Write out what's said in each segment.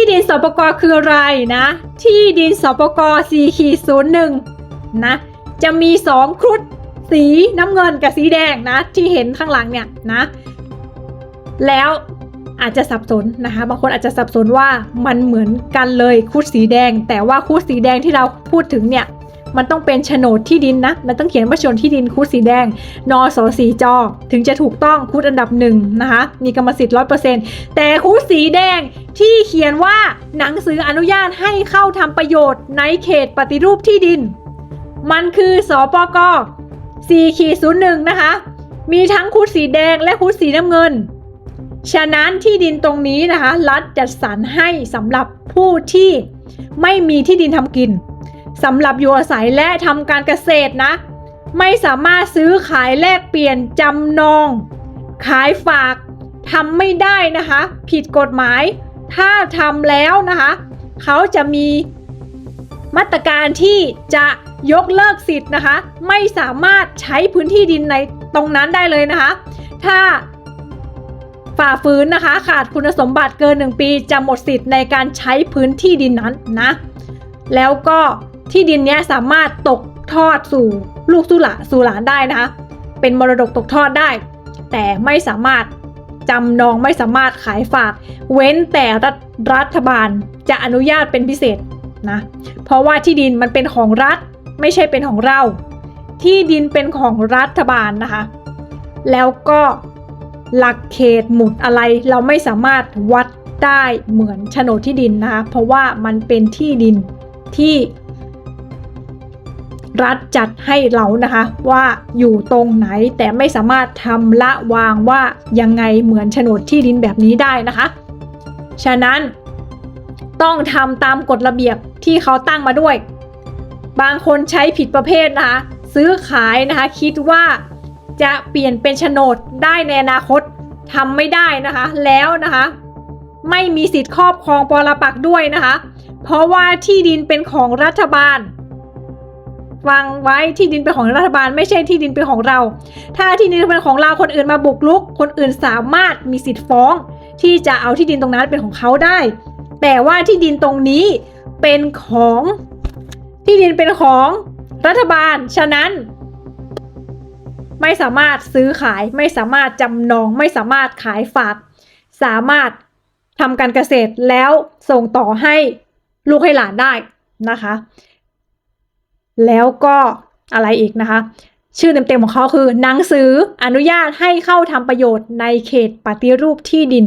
ที่ดินสปกคืออะไรนะ ที่ดินสปก4ขีดศูนย์หนึ่งนะจะมี2ครุฑสีน้ำเงินกับสีแดงนะ ที่เห็นข้างหลังเนี่ยนะ แล้วอาจจะสับสนนะคะบางคนอาจจะสับสนว่ามันเหมือนกันเลยคุดสีแดง แต่ว่าคุดสีแดงที่เราพูดถึงเนี่ย มันต้องเป็นโฉนดที่ดินนะ มันต้องเขียนว่าโฉนดที่ดินคูดสีแดง นอสอสีจอ ถึงจะถูกต้องคูดอันดับหนึ่งนะคะ มีกรรมสิทธิ์ร้อยเปอร์เซ็นต์แต่คูดสีแดงที่เขียนว่าหนังสืออนุญาตให้เข้าทำประโยชน์ในเขตปฏิรูปที่ดิน มันคือสปก4ขีด01นะคะ มีทั้งคูดสีแดงและคูดสีน้ำเงิน ฉะนั้นที่ดินตรงนี้นะคะ รัฐจัดสรรให้สำหรับผู้ที่ไม่มีที่ดินทำกิน สำหรับอยู่อาศัยและทำการเกษตรนะ ไม่สามารถซื้อขายแลกเปลี่ยนจำนอง ขายฝากทำไม่ได้นะคะ ผิดกฎหมาย ถ้าทำแล้วนะคะ เขาจะมีมาตรการที่จะยกเลิกสิทธิ์นะคะ ไม่สามารถใช้พื้นที่ดินในตรงนั้นได้เลยนะคะ ถ้าฝ่าฝืนนะคะ ขาดคุณสมบัติเกิน 1 ปีจะหมดสิทธิ์ในการใช้พื้นที่ดินนั้นนะ แล้วก็ ที่ดินนี้สามารถตกทอดสู่ลูกสู่หลานสู่หลานได้นะคะ เป็นมรดกตกทอดได้ แต่ไม่สามารถจำนองไม่สามารถขายฝาก เว้นแต่รัฐรัฐบาลจะอนุญาตเป็นพิเศษนะเพราะว่าที่ดินมันเป็นของรัฐไม่ใช่เป็นของเรา ที่ดินเป็นของรัฐบาลนะคะ แล้วก็หลักเขตหมุดอะไรเราไม่สามารถวัดได้เหมือนโฉนดที่ดินนะคะเพราะว่ามันเป็นที่ดินที่ รัฐจัดให้เรานะคะ ว่าอยู่ตรงไหนแต่ไม่สามารถทำละวางว่ายังไงเหมือนโฉนดที่ดินแบบนี้ได้นะคะ ฉะนั้นต้องทำตามกฎระเบียบที่เขาตั้งมาด้วย บางคนใช้ผิดประเภทนะคะ ซื้อขายนะคะ คิดว่าจะเปลี่ยนเป็นโฉนดได้ในอนาคตทำไม่ได้นะคะ แล้วนะคะ ไม่มีสิทธิ์ครอบครองปรปักด้วยนะคะ เพราะว่าที่ดินเป็นของรัฐบาล ฟังไว้ที่ดินเป็นของรัฐบาล ไม่ใช่ที่ดินเป็นของเรา ถ้าที่ดินเป็นของเราคนอื่นมาบุกรุก คนอื่นสามารถมีสิทธิ์ฟ้อง ที่จะเอาที่ดินตรงนั้นเป็นของเขาได้ แต่ว่าที่ดินตรงนี้เป็นของที่ดินเป็นของรัฐบาล ฉะนั้น ไม่สามารถซื้อขายไม่สามารถจำนอง ไม่สามารถขายฝาก สามารถทำการเกษตรแล้วส่งต่อให้ลูกให้หลานได้นะคะ แล้วก็อะไรอีกนะคะ ชื่อเต็มๆของเขาคือ หนังสืออนุญาตให้เข้าทำประโยชน์ในเขตปฏิรูปที่ดิน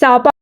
สป